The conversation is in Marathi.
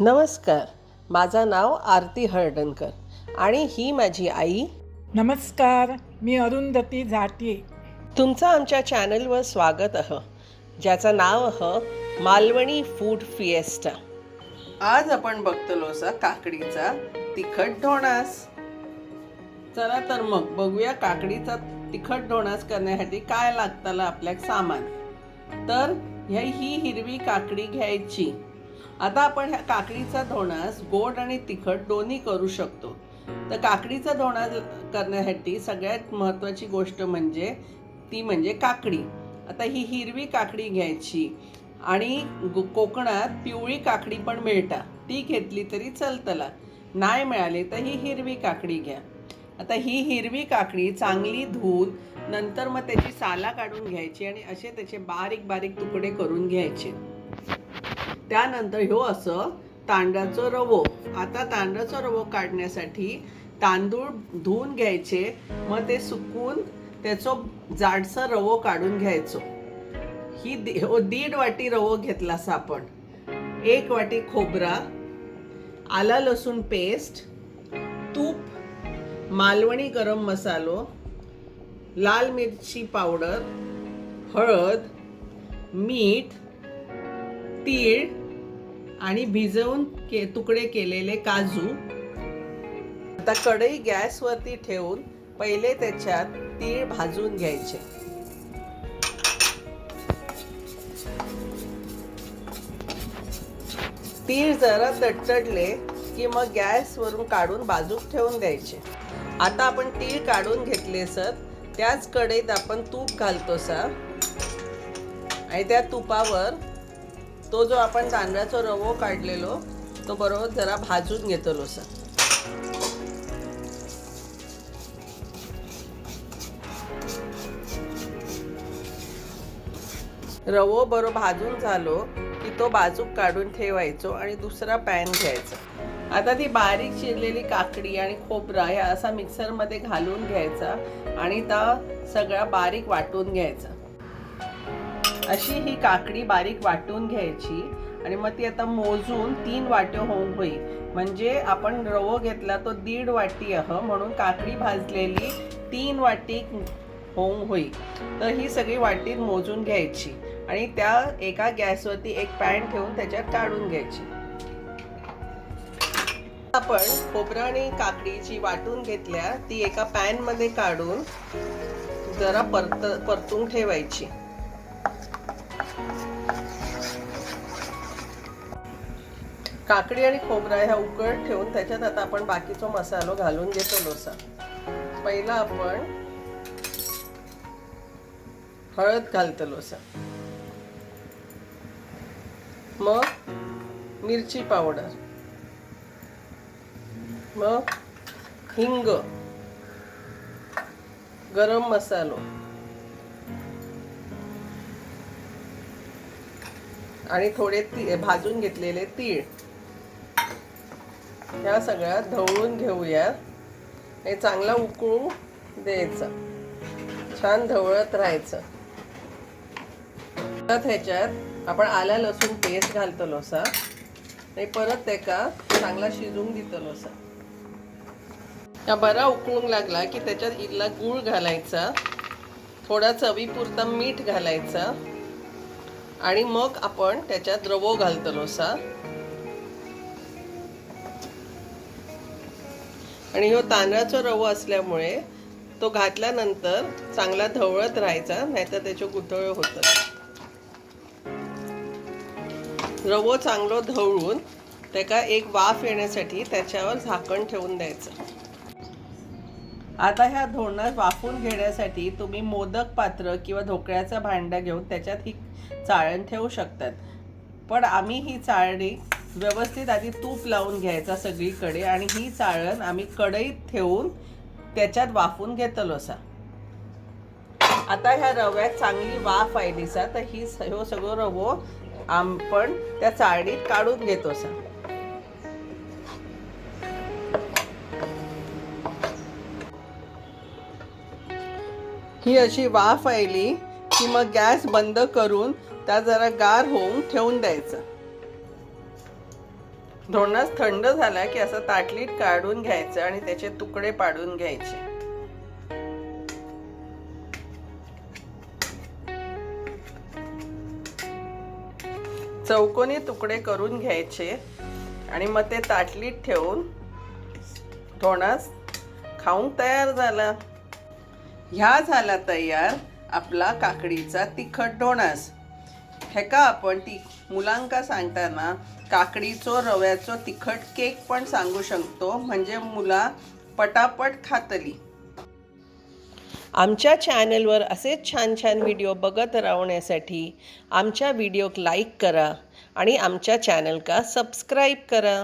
नमस्कार. माझं नाव आरती हळदणकर आणि ही माझी आई. नमस्कार मी अरुंधती झाटे. तुमचं आमच्या चॅनलवर स्वागत आहे ज्याचं नाव आहे मालवणी फूड फिएस्टा. आज आपण बघतलो सा काकडीचा तिखट ढोणास चला तर मग बघूया काकडीचा तिखट ढोणास करण्यासाठी काय लागतं आपल्याक सामान. तर ह्या ही हिरवी काकडी घ्यायची. आता आपण ह्या काकडीचा धोणास गोड आणि तिखट दोन्ही करू शकतो. तर काकडीचा धोणा करण्यासाठी सगळ्यात महत्त्वाची गोष्ट म्हणजे ती म्हणजे काकडी. आता ही हिरवी काकडी घ्यायची आणि कोकणात पिवळी काकडी पण मिळता ती घेतली तरी चलतला. नाही मिळाली तर ही हिरवी काकडी घ्या. आता ही हिरवी काकडी चांगली धुवून नंतर मग त्याची साला काढून घ्यायची आणि असे त्याचे बारीक बारीक तुकडे करून घ्यायचे. त्यानंतर ह्यो असं तांदळाचं रवो. आता तांदळाचं रवो काढण्यासाठी तांदूळ धुवून घ्यायचे मग ते सुकून त्याचो जाडसर रवो काढून घ्यायचो. ही दि- हो दीड वाटी रवो घेतला असा आपण. एक वाटी खोबरा आला लसूण पेस्ट तूप मालवणी गरम मसालो लाल मिरची पावडर हळद मीठ तीळ आणि भिजवून के तुकडे केलेले काजू. आता कढई गॅसवरती ठेवून पहिले त्याच्यात तीळ भाजून घ्यायचे. तीळ जरा तडतडले की मग गॅसवरून काढून बाजूक ठेवून द्यायचे. आता आपण तीळ काढून घेतले सर. त्याच कढईत आपण तूप घालतो सा आणि त्या तुपावर तो जो आपण तांदळाचा रवो काढलेलो तो बरोबर जरा भाजून घेतो लोसा रवो बरो भाजून झालो की तो बाजूक काढून ठेवायचो आणि दुसरा पॅन घ्यायचा. आता ती बारीक चिरलेली काकडी आणि खोबरा ह्या असा मिक्सरमध्ये घालून घ्यायचा आणि त्या सगळा बारीक वाटून घ्यायचा. अशी ही काकडी बारीक वाटून घ्यायची आणि मग ती आता मोजून तीन वाट्यो होऊन होईल. म्हणजे आपण रवो घेतला तो दीड वाटी आहे म्हणून काकडी भाजलेली तीन वाटी होऊन होईल. तर ही सगळी वाटीत मोजून घ्यायची आणि त्या एका गॅसवरती एक पॅन ठेवून त्याच्यात काढून घ्यायची. आपण खोबरं आणि काकडी जी वाटून घेतल्या ती एका पॅनमध्ये काढून जरा परत परतून ठेवायची. काकडी आणि खोबरा ह्या उकळत ठेवून त्याच्यात आता आपण बाकीचा मसालो घालून घेतो लोसा पहिला आपण हळद घालतो लोसा मग मिरची पावडर. मग हिंग. गरम मसालो. आणि थोडे ती भाजून घेतलेले तीळ. ह्या सगळ्या ढवळून घेऊया. हे चांगला उकळू द्यायचं. छान ढवळत राहायचं. परत ह्याच्यात आपण आल्या लसूण पेस्ट घालतलो असा आणि परत त्याका चांगला शिजून दितलो असा त्या बरा उकळून लागला की त्याच्यात इथला गूळ घालायचा. थोडा चवीपुरता मीठ घालायचा. आणि मग आपण त्याच्यात रवो घालतलो लोसा आणि ह्यो तांदळाचा रवो असल्यामुळे तो घातल्यानंतर चांगला ढवळत राहायचा नाहीतर त्याचे गुठळ होत रवो चांगलो ढवळून त्याका एक वाफ येण्यासाठी त्याच्यावर झाकण ठेवून द्यायचं. आता ह्या धोरणात वाफून घेण्यासाठी तुम्ही मोदक पात्र किंवा ढोकळ्याचा भांडा घेऊन त्याच्यात ही चाळण ठेवू शकतात. पण आम्ही ही चाळणी व्यवस्थित आधी तूप लावून घ्यायचा सगळीकडे आणि ही चाळण आम्ही कढईत ठेवून त्याच्यात वाफून घेतलो असा. आता ह्या रव्यात चांगली वाफ आली सा तर ही हो सगळं रवो आपण त्या चाळणीत काढून घेतो असा. ही अशी वाफ आली की मग गॅस बंद करून त्या जरा गार होऊन ठेवून द्यायचं. धोणास थंड झाला की असं ताटलीत काढून घ्यायचं आणि त्याचे तुकडे पाडून घ्यायचे. चौकोनी तुकडे करून घ्यायचे आणि मग ते ताटलीत ठेवून धोणास खाऊन तयार झाला. ह्या झाला तयार आपला काकडीचा तिखट ढोणास हेका आपण ती मुलांका सांगताना काकडीचो रव्याचो तिखट केक पण सांगू शकतो. म्हणजे मुला पटापट खातली. आमच्या चॅनलवर असेच छान छान व्हिडिओ बघत राहण्यासाठी आमच्या व्हिडिओक लाईक करा आणि आमच्या चॅनलका सबस्क्राईब करा.